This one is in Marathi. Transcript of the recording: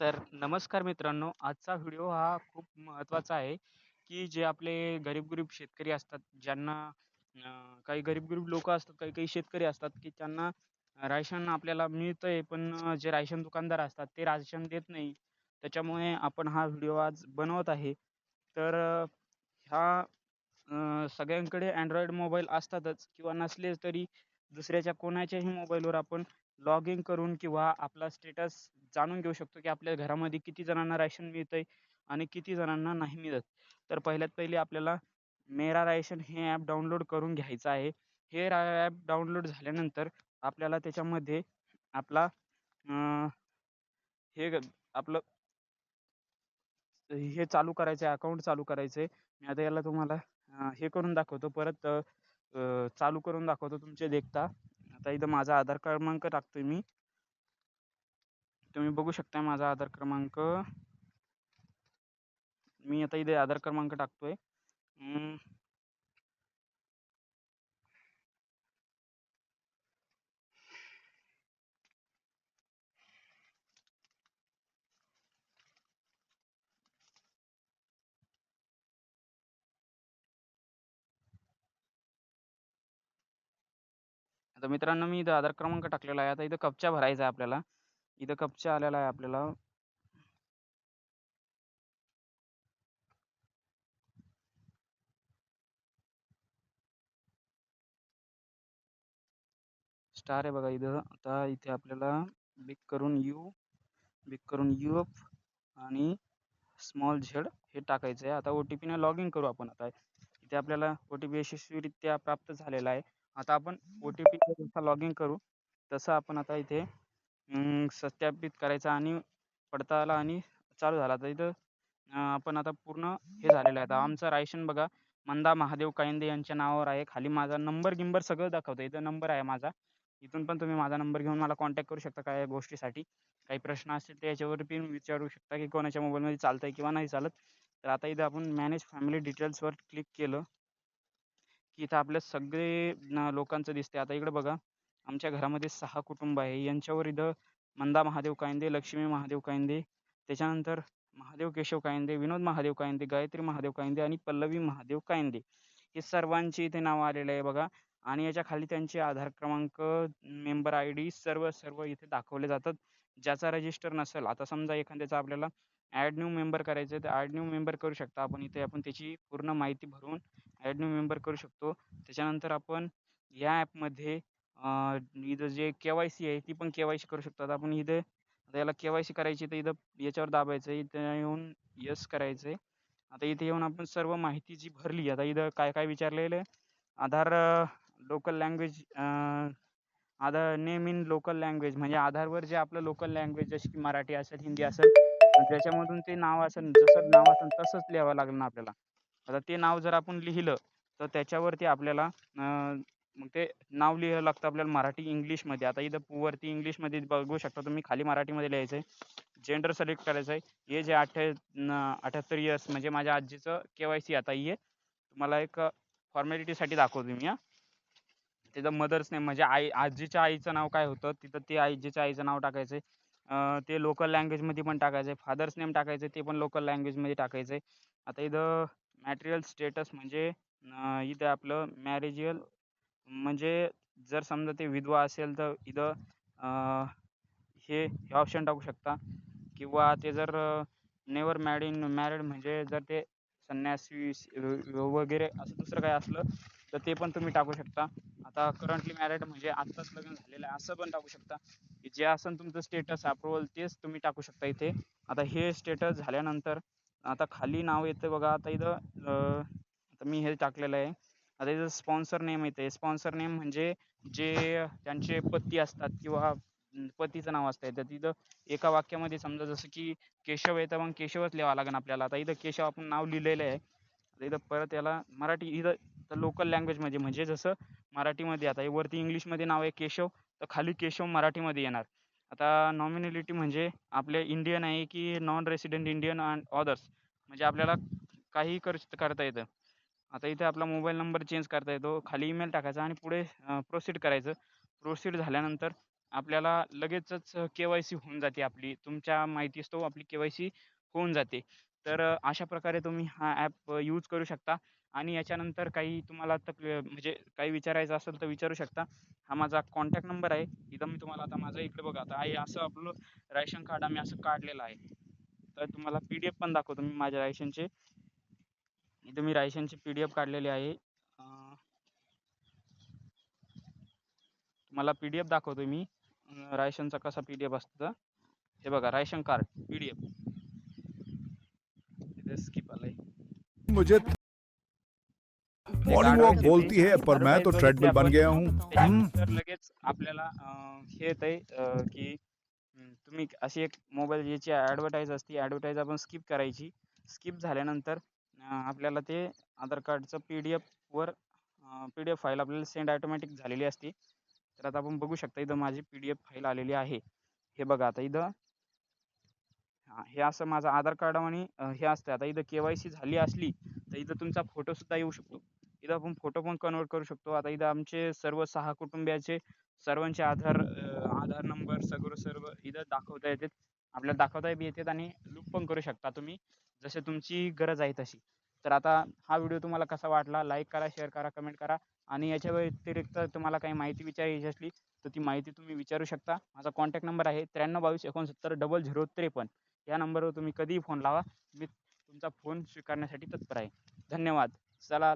तर नमस्कार मित्रांनो आजचा व्हिडिओ हा खूप महत्त्वाचा आहे की जे आपले गरीब-गरीब शेतकरी असतात ज्यांना काही गरीब-गरीब लोक असतात, काही-काही शेतकरी असतात की त्यांना राशन आपल्याला मिळतंय पण जे राशन दुकानदार असतात ते राशन देत नाही. त्याच्यामुळे आपण हा व्हिडिओ आज बनवत आहे. तर ह्या सगळ्यांकडे अँड्रॉईड मोबाईल असतातच किंवा नसले तरी दुसऱ्याच्या कोणाच्याही मोबाईलवर आपण लॉग इन करून किंवा आपला स्टेटस जाणून घेऊ शकतो, की आपल्या घरामध्ये किती जणांना राशन आहे आणि किती जणांना नाही मिळत. तर पहिल्यात पहिले आपल्याला मेरा राशन हे ॲप डाउनलोड करून घ्यायचं आहे. हे रा ॲप डाउनलोड झाल्यानंतर आपल्याला त्याच्यामध्ये आपला हे ग आपलं हे चालू करायचं आहे, अकाउंट चालू करायचं आहे. मी आता याला तुम्हाला हे करून दाखवतो परत चालू करून दाखवतो तुमचे देखता. आता इथं माझा आधार क्रमांक टाकतोय मी. तुम्ही बघू शकता माझा आधार क्रमांक. मी आता इथे आधार क्रमांक टाकतोय. आता मित्रांनो मी इथं आधार क्रमांक टाकलेला आहे. आता इथं कॅप्चा भरायचा आहे आपल्याला. इथं कप्चा आलेला आहे आपल्याला. स्टार आहे बघा इथं. आता इथे आपल्याला बिग करून यू, बिग करून यूएफ आणि स्मॉल झेड हे टाकायचं आहे. आता ओ-टी-पीने लॉग इन करू आपण आता. इथे आपल्याला ओ-टी-पी यशस्वीरित्या प्राप्त झालेला आहे. आता आपण ओ टी पी जसा लॉग इन करू तसं आपण आता इथे सत्यापित करायचा आणि पडताळाला आणि चालू झाला. तर इथं आपण आता पूर्ण हे झालेलं आहे. आमचं राशन बघा मंदा महादेव कायंदे यांच्या नावावर आहे. खाली माझा नंबर-गिंबर सगळं दाखवतं. इथं नंबर आहे माझा. इथून पण तुम्ही माझा नंबर घेऊन मला कॉन्टॅक्ट करू शकता काय गोष्टीसाठी. काही प्रश्न असतील तर याच्यावर पण विचारू शकता, की कोणाच्या मोबाईलमध्ये चालतंय किंवा नाही चालत. तर आता इथं आपण मॅनेज फॅमिली डिटेल्सवर क्लिक केलं, की इथं आपल्या सगळे लोकांचं दिसते आता इकडे बघा आमच्या घरामध्ये सहा कुटुंब आहे. यांच्यावर इथं मंदा महादेव कायंदे, लक्ष्मी महादेव कायंदे, त्याच्यानंतर महादेव केशव कायंदे, विनोद महादेव कायंदे, गायत्री महादेव कायंदे आणि पल्लवी महादेव कायंदे. हे सर्वांची इथे नावं आलेलं आहे बघा आणि याच्या खाली त्यांचे आधार क्रमांक, मेंबर आय डी सर्व, सर्व इथे दाखवले जातात. ज्याचा रजिस्टर नसेल, आता समजा एखाद्याचा आपल्याला ॲड न्यू मेंबर करायचं आहे, तर ॲड न्यू मेंबर करू शकता आपण. इथे आपण त्याची पूर्ण माहिती भरून ॲड न्यू मेंबर करू शकतो. त्याच्यानंतर आपण या ॲपमध्ये इथं जे के-वाय-सी आहे ती पण के-वाय-सी करू शकतो. आता आपण इथे आता याला के-वाय-सी करायची तर इथं याच्यावर दाबायचं आहे. इथं येऊन यस करायचं आहे. आता इथे येऊन आपण सर्व माहिती जी भरली, आता इथं काय-काय विचारलेलं आहे, Aadhaar local language Aadhaar name in local language म्हणजे आधारवर जे आपलं लोकल लँग्वेज जशी की मराठी असेल, हिंदी असेल, ज्याच्यामधून ते नाव असेल, जसं नाव असेल तसंच लिहावं लागेल ना आपल्याला. आता ते नाव जर आपण लिहिलं, तर त्याच्यावरती आपल्याला मग ते नाव लिहावं लागतं आपल्याला मराठी, इंग्लिशमध्ये. आता इथं वरती इंग्लिशमध्ये बघू शकता तुम्ही, खाली मराठीमध्ये लिहायचं आहे. जेंडर सिलेक्ट करायचं आहे. एज आहे अठ्ठे न 78 इयर्स म्हणजे माझ्या आजीचं के-वाय-सी आता ही आहे. तुम्हाला एक फॉर्मॅलिटीसाठी दाखवतो मी हा तिथं मदर्स नेम म्हणजे आई आजीच्या आईचं नाव काय होतं, तिथं ते आजीच्या आईचं नाव टाकायचं आहे. ते लोकल लँग्वेजमध्ये पण टाकायचं आहे. फादर्स नेम टाकायचं ते पण लोकल लँग्वेजमध्ये टाकायचं आहे. आता इथं मॅटेरियल स्टेटस म्हणजे इथे इथं आपलं मॅरेजियल म्हणजे जर समजा ते विधवा असेल, तर इथं हे हे ऑप्शन टाकू शकता किंवा ते जर नेवर मॅड इन मॅरीड म्हणजे जर ते संन्यासी वगैरे असं दुसरं काही असलं, तर ते पण तुम्ही टाकू शकता. आता करंटली मॅरीड म्हणजे आत्ताच लग्न झालेलं आहे असं पण टाकू शकता. की जे असं तुमचं स्टेटस अप्रूव्हल तेच तुम्ही टाकू शकता इथे. आता हे स्टेटस झाल्यानंतर आता खाली नाव येतं बघा आता इथं आता मी हे टाकलेलं आहे. आता इथं स्पॉन्सर नेम येते. स्पॉन्सर नेम म्हणजे जे त्यांचे पती असतात किंवा पतीचं नाव असतं. तर तिथं एका वाक्यामध्ये समजा जसं की केशव आहे, तर मग केशवच लिहावं लागेल आपल्याला. आता इथं केशव आपण नाव लिहिलेलं आहे. आता इथं परत याला मराठी इथं लोकल लँग्वेजमध्ये म्हणजे जसं मराठीमध्ये आता हे वरती इंग्लिशमध्ये नाव आहे केशव, तर खाली केशव मराठीमध्ये येणार. आता नॉमिनॅलिटी म्हणजे आपले इंडियन आहे की non resident Indian and others म्हणजे आपल्याला काहीही कर करता येतं. आता इथे आपला मोबाईल नंबर चेंज करता येतो. खाली ईमेल टाकायचा आणि पुढे प्रोसीड करायचं. प्रोसीड झाल्यानंतर आपल्याला लगेचच के वाय सी होऊन जाते आपली. तुमच्या माहितीस्तव आपली के वाय सी होऊन जाते. तर अशा प्रकारे तुम्ही हा ॲप यूज करू शकता. आणि याच्यानंतर काही तुम्हाला तक म्हणजे काही विचारायचं असेल तर विचारू शकता. हा माझा कॉन्टॅक्ट नंबर आहे. इथं मी तुम्हाला आता माझं इकडे बघा. आता आहे असं आपलं रायशन कार्ड आम्ही असं काढलेलं आहे. तर तुम्हाला पी डी एफ पण दाखवतो मी माझ्या रायशनचे इथं मी राशनची पी डी एफ काढलेली आहे. तुम्हाला पी डी एफ दाखवतो मी. अं, राशनचा कसा पी डी एफ असतं हे बघा ration card P D F skip आलंय. मुझे मॉर्निंग वॉक बोलती है पर मैं तो ट्रेडमिल बन गया हूँ। लगेच आपल्याला हे येतंय की तुम्ही अशी एक मोबाईल याची ॲडव्हर्टाईज असते ॲडव्हर्टाईज आपण स्किप करायची. स्किप झाल्यानंतर आपल्याला ते आधार कार्डचं पी डी एफवर पी डी एफ फाईल आपल्याला सेंड ॲटोमॅटिक झालेली असते. तर आता आपण बघू शकता इथं माझी पी डी एफ फाईल आलेली आहे. हे बघा आता इथं. हां हे असं माझं आधार कार्ड आणि हे असतं आता इथं के वाय सी झाली असली तर इथं तुमचा फोटोसुद्धा येऊ शकतो. इथं आपण फोटो पण कन्वर्ट करू शकतो. आता इथं आमचे सर्व सहा कुटुंबियाचे सर्वांचे आधार आधार नंबर सगळं सर्व इथं दाखवता येतात. आपल्याला दाखवता बी येतात आणि लूप पण करू शकता तुम्ही जसे तुमची गरज आहे तशी. तर आता हा व्हिडिओ तुम्हाला कसा वाटला लाईक करा शेअर करा कमेंट करा आणि याच्या व्यतिरिक्त तुम्हाला काही माहिती विचारायची असली तर ती माहिती तुम्ही विचारू शकता. माझा कॉन्टॅक्ट नंबर आहे त्र्याण्णव बावीस एकोणसत्तर डबल झिरो त्रेपन्न. या नंबरवर तुम्ही कधीही फोन लावा. मी तुमचा फोन स्वीकारण्यासाठी तत्पर आहे. धन्यवाद. चला